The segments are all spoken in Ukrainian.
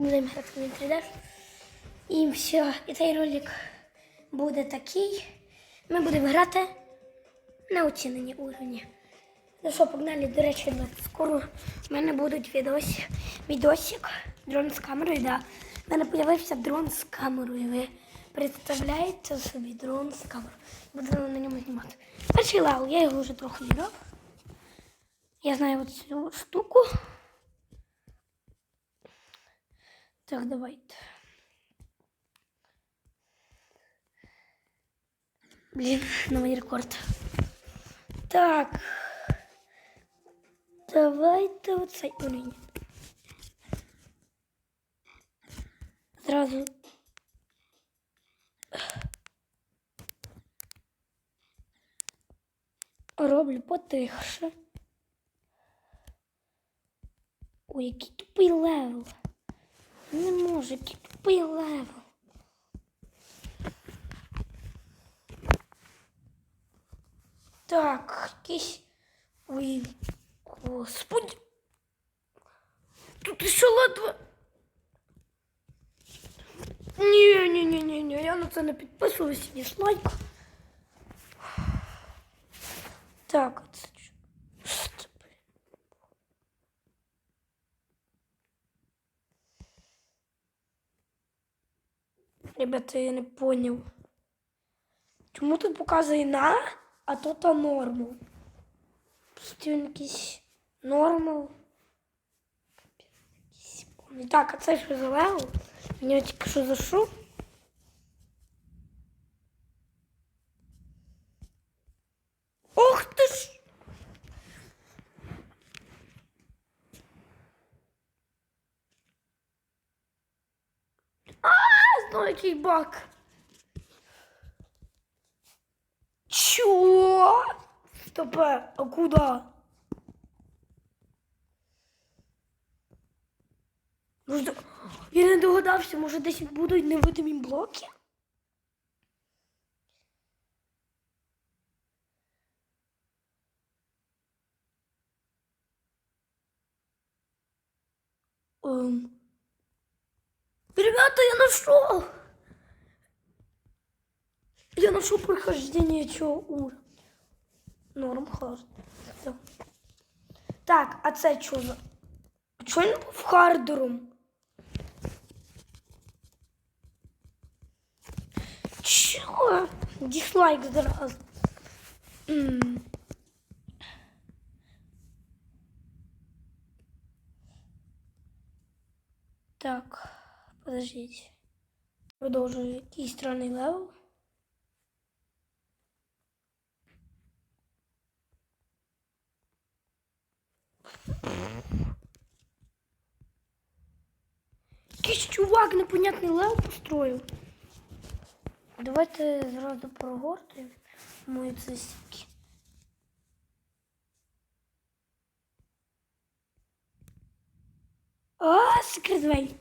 На 3D. І все, і цей ролик буде такий. Ми будемо грати на оцінені уровні. Ну що, погнали, до речі, скоро в мене будуть відосі, відосик, дрон з камерою, да. В мене з'явився дрон з камерою. Ви представляєте собі дрон з камерою. Буду на ньому знімати. Перший левел, я його вже трохи грав. Я знаю от цю штуку. Так, давайте. Блін, новий рекорд. Так. Давайте оцей уровень. Зразу. Роблю потихше. Ой, який тупий левел. Не можу, який тупий левел. Так, якийсь. Ой, господи. Тут ще ледве. Ні, ні, ні, ні, ні, я на це не підписуюсь, дізлайк. Так, це Ребята, я не понял. Чому тут показує на, а то та нормал? Він якийсь нормал. Так, а це що за левел? Мені тільки що зайшов. Ох ти ж! А, знову який бак. Чё? Стопе, а куди? Може, я не догадався, може десь будуть невидимі блоки? Я нашел прохождение чего уровня. Норм хард. Все. Так, а це що за? Чого він був хардером? Чого? Дизлайк зразу. М. Так, подождите. Продовжую. Який странний левел. Непонятний лев построїв. Давайте зразу прогортуємо мої цисики. А, секретвей.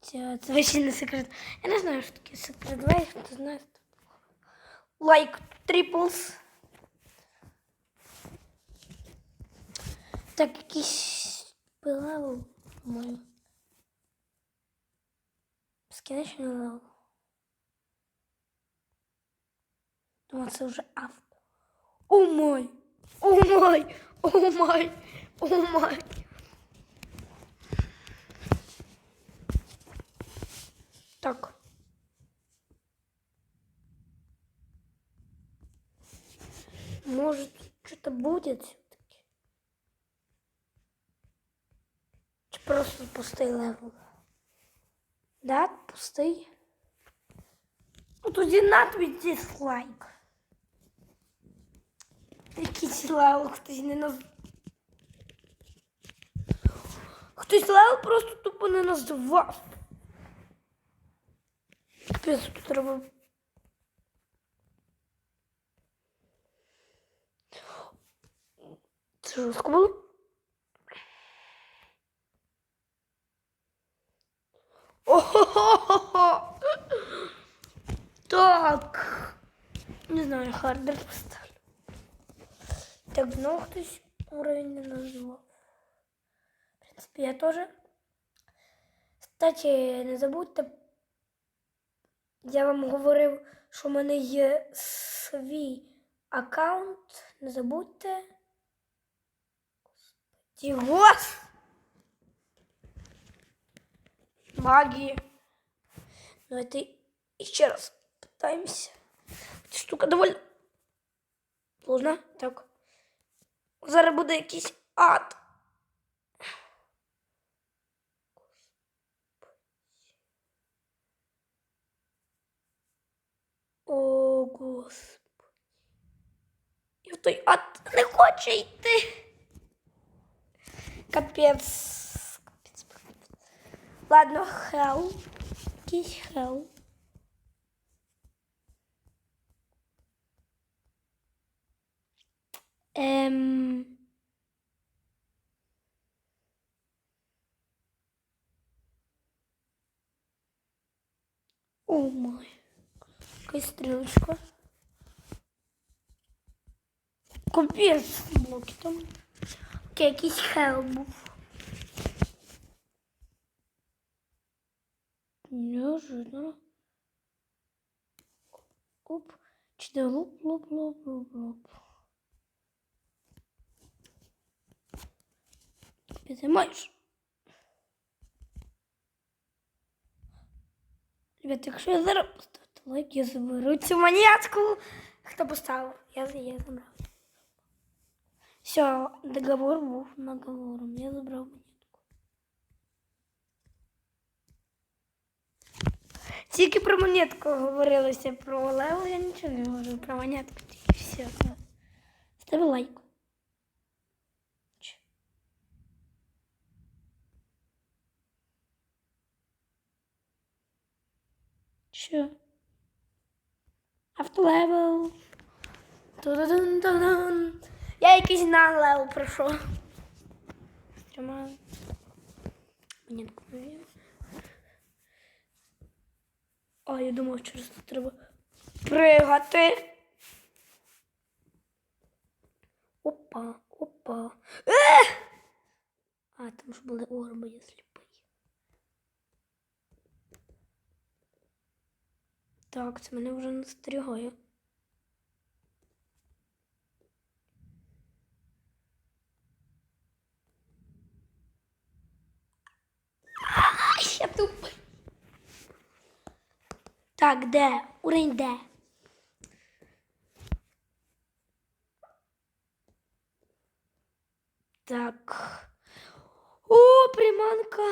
Це, це вообще не секрет. Я не знаю, що таке секретвей, хто знає. Лайк тріплс. Так, якийсь левел, по-моєму. Безкінечний левел. Думаю, це вже авто. О май! О май! О май! О май! Так. Может, что-то будет все-таки? Просто пустий левел? Да, пустий. Ну тоді на тобі дизлайк. Якийсь левел хтось не наз... Хтось левел просто тупо не назвав. Капець, тут треба. Це жорстко було? О-хо-хо-хо! Так. Не знаю, хардер поставлю. Так, знову хтось уровень не назвав. В принципі, я теж Кстати, не забудьте, я вам говорив, що в мене є свій аккаунт. Не забудьте. Тігос! Магії. Давайте ще раз питаємося. Ця штука доволі сложна. Так. Зараз буде якийсь ад. О, Господи. Я в той ад не хочу йти. Капець. Капець. Ладно, хел. Якийсь хел. Ем... О май. Якась стрілочка. Капець блоки там. Окей, якийсь хел був. Неожиданно. Оп. Чи луп, луп, луп, луп, луп. Підіймаєш. Ребята, якщо я зараз поставити лайк, я заберу цю монетку. Хто поставив? Я, я забрав. Все, договор був наговором. Я забрав монетку. Тільки про монетку говорилося про левел, я нічого не говорю. Про монетку тільки все. Стави лайк. Що? Автолевел. Я якийсь на левел пройшов. Тримаю. Монетку повів. А, я думав, через це треба пригати. Опа, опа. Е! А, там ж були орби, я сліпий. Так, це мене вже настерігає. Ще тупий. Так, де? Урень де? Так. О, приманка.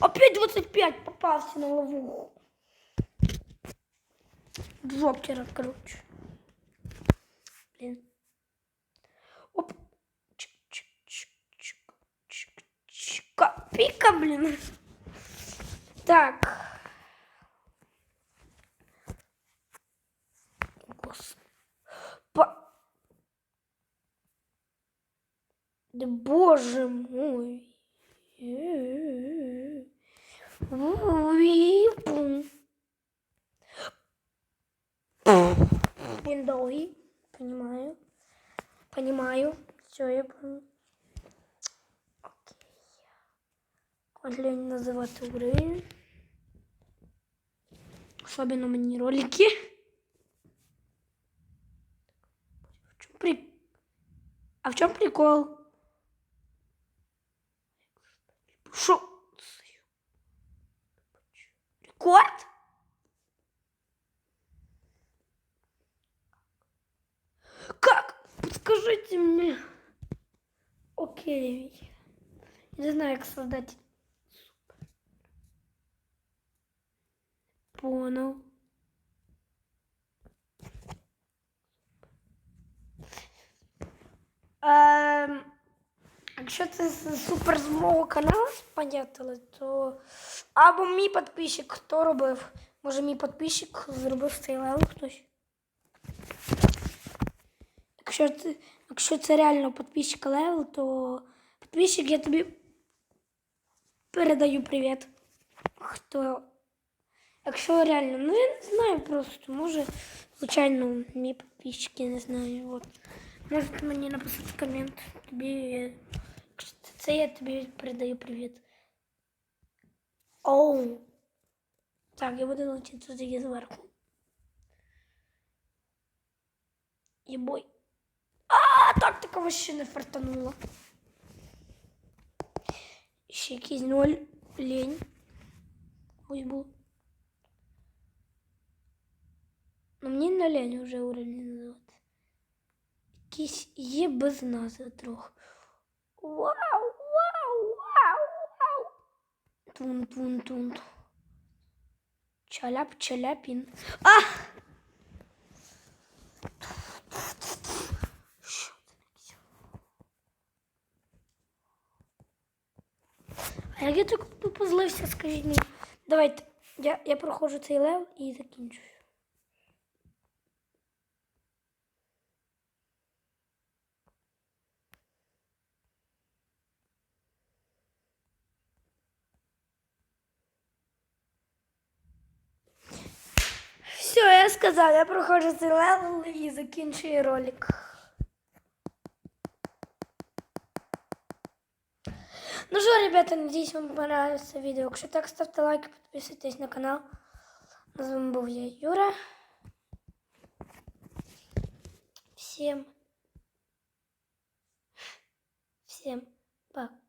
Опять 25 попался на ловуху. Джокера, короче. Блин. Пика, блин. Так. Да боже мой. Блин, долгий. Понимаю. Понимаю. Все, я понял. Не називати уровень. Особенно мені ролики. В чому при... А в чому прикол? Шо? Рекорд? Как? Подскажите мне. Окей. Не знаю, как создать. Понял. Ем, якщо це з- супер з мого каналу спонятили, то або мій підписчик хто робив. Може мій підписчик зробив цей левел хтось. Якщо це, якщо це реально підписчик левел, то підписчик я тобі передаю привіт. Хто? Якщо реально, ну я не знаю просто, може, звичайно, мій підписчик. підписчики, не знаю. От. Можете мені написати комент. Тобі, якщо це- це я тобі передаю привіт. Оу. Так, я буду летіти туди зверху. Єбой. А, так такого ще не фартануло. Ще якийсь ноль лінь. Ось був. Ну мені на лінь вже називати. Якийсь є без назви трохи. Вау, вау, вау, вау. Тун, тун, тун. Чаляп, чаляпін. А! А як я так позлився, скажіть мені. Давайте, я, я проходжу цей лев і закінчую. Все, я сказав, я проходжу цей левел і закінчую ролик. Ну что, ребята, надеюсь, вам понравилось видео. Якщо так, ставте лайки, підписуйтесь на канал. З вами був я, Юра. Всем, всем пока.